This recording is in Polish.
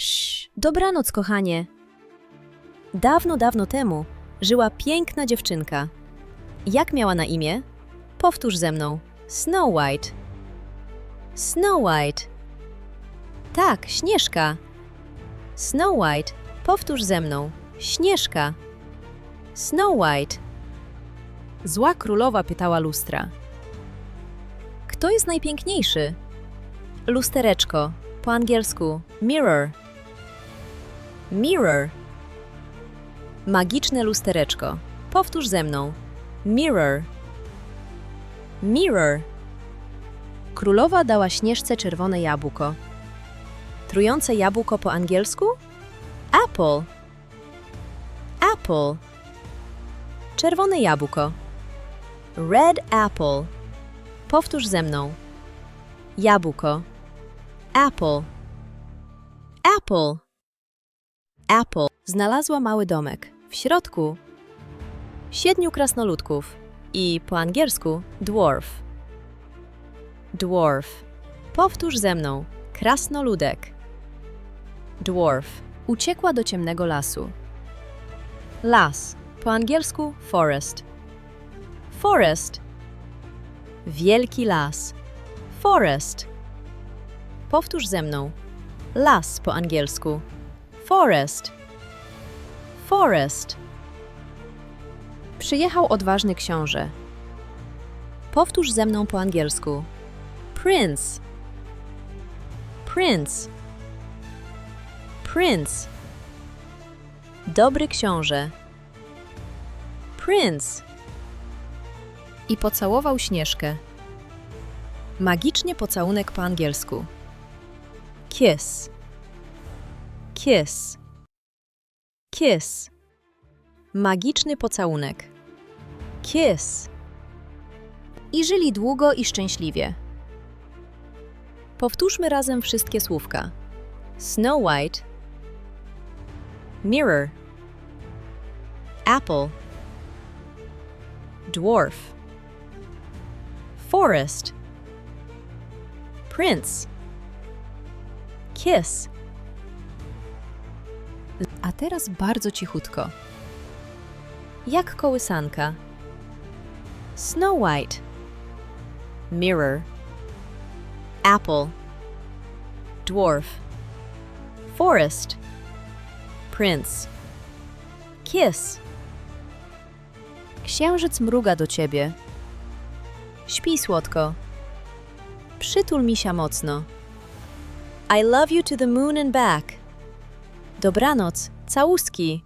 Sz, dobranoc, kochanie. Dawno, dawno temu żyła piękna dziewczynka. Jak miała na imię? Powtórz ze mną. Snow White. Snow White. Tak, Śnieżka. Snow White. Powtórz ze mną. Śnieżka. Snow White. Zła królowa pytała lustra. Kto jest najpiękniejszy? Lustereczko. Po angielsku mirror. Mirror. Magiczne lustereczko. Powtórz ze mną. Mirror. Mirror. Królowa dała śnieżce czerwone jabłko. Trujące jabłko po angielsku? Apple. Apple. Czerwone jabłko. Red apple. Powtórz ze mną. Jabłko. Apple. Apple. Apple. Znalazła mały domek. W środku siedmiu krasnoludków i po angielsku dwarf. Dwarf. Powtórz ze mną. Krasnoludek. Dwarf. Uciekła do ciemnego lasu. Las. Po angielsku forest. Forest. Wielki las. Forest. Powtórz ze mną. Las po angielsku. Forest. Forest. Przyjechał odważny książę. Powtórz ze mną po angielsku. Prince. Prince. Prince. Dobry książę. Prince. I pocałował Śnieżkę. Magicznie pocałunek po angielsku. Kiss. Kiss. Kiss. Magiczny pocałunek. Kiss. I żyli długo i szczęśliwie. Powtórzmy razem wszystkie słówka. Snow White. Mirror. Apple. Dwarf. Forest. Prince. Kiss. A teraz bardzo cichutko. Jak kołysanka. Snow White. Mirror. Apple. Dwarf. Forest. Prince. Kiss. Księżyc mruga do ciebie. Śpi słodko. Przytul misia mocno. I love you to the moon and back. Dobranoc, całuski.